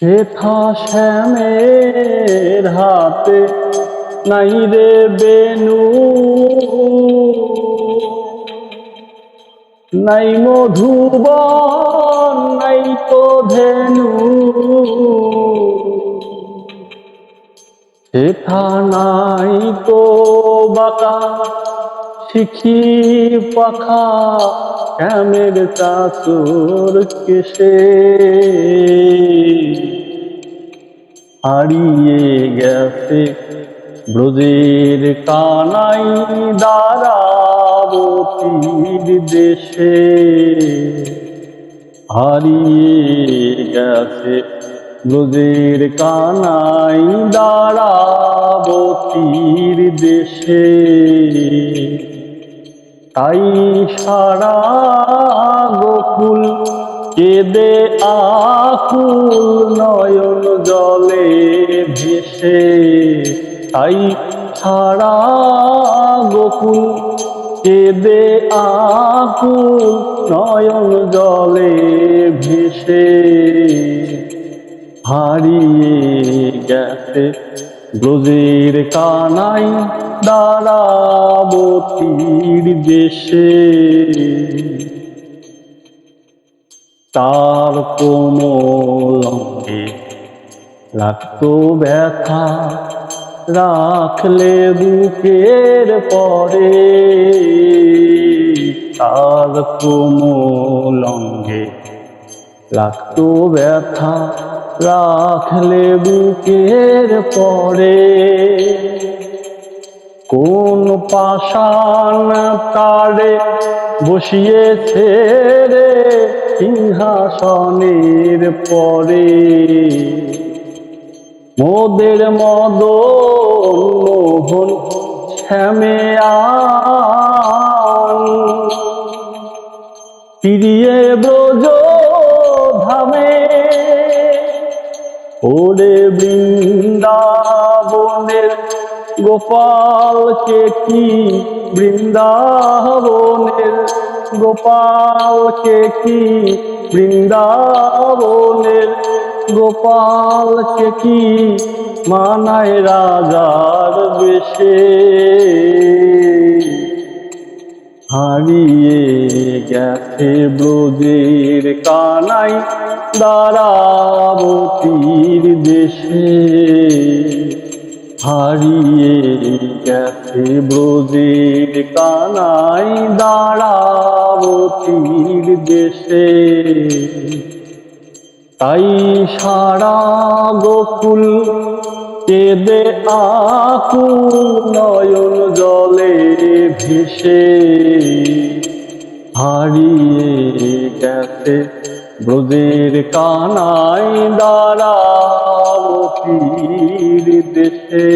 শেখা শ্যামের হাতে নাই রে বেনু। নাই মধুবন, নাই তো ধেনু। শেখা নাই তো বাঁকা শিখি পাখা। শ্যামের চাচুর কেসে হারিয়ে গেছে ব্রজের কানাই দারাবতীর দেশে। হারিয়ে গেছে ব্রজের কানাই দারাবতীর দেশে। তাই সারা গোকুল কেদে আকুল নয়ন জলে ভেসে। তাই সারা গোকুল কেদে আকুল নয়ন জলে ভেসে। হারিয়ে গেছে ব্রজের কানাই দারাবতীর দেশে। তার কোমল অঙ্গে লাগতো ব্যথা, রাখলে বুকের পরে। তার কোমল অঙ্গে লাগতো ব্যথা রাখলে বুকের পরে কোন পাষাণ তারে বসিয়েছে রে সিংহাসনের পরে। মোদের মদ মোহন শ্যামে আন ফিরিয়ে ব্রজ ওরে বৃন্দাবনের গোপালকে কি বৃন্দাবনের গোপালকে কি বৃন্দাবনের গোপালকে কি মানায় রাজার বেশে? হারিয়ে গেছে ব্রজের কানাই দারাবতীর দেশে। হারিয়ে গেছে ব্রজের কানাই দারাবতীর দেশে। তাই সারা গোকুল কেদে আকুল নয়ন জলে ভেসে। হারিয়ে গেছে। ব্রজের কানাই দাঁড়াবতীর দেশে।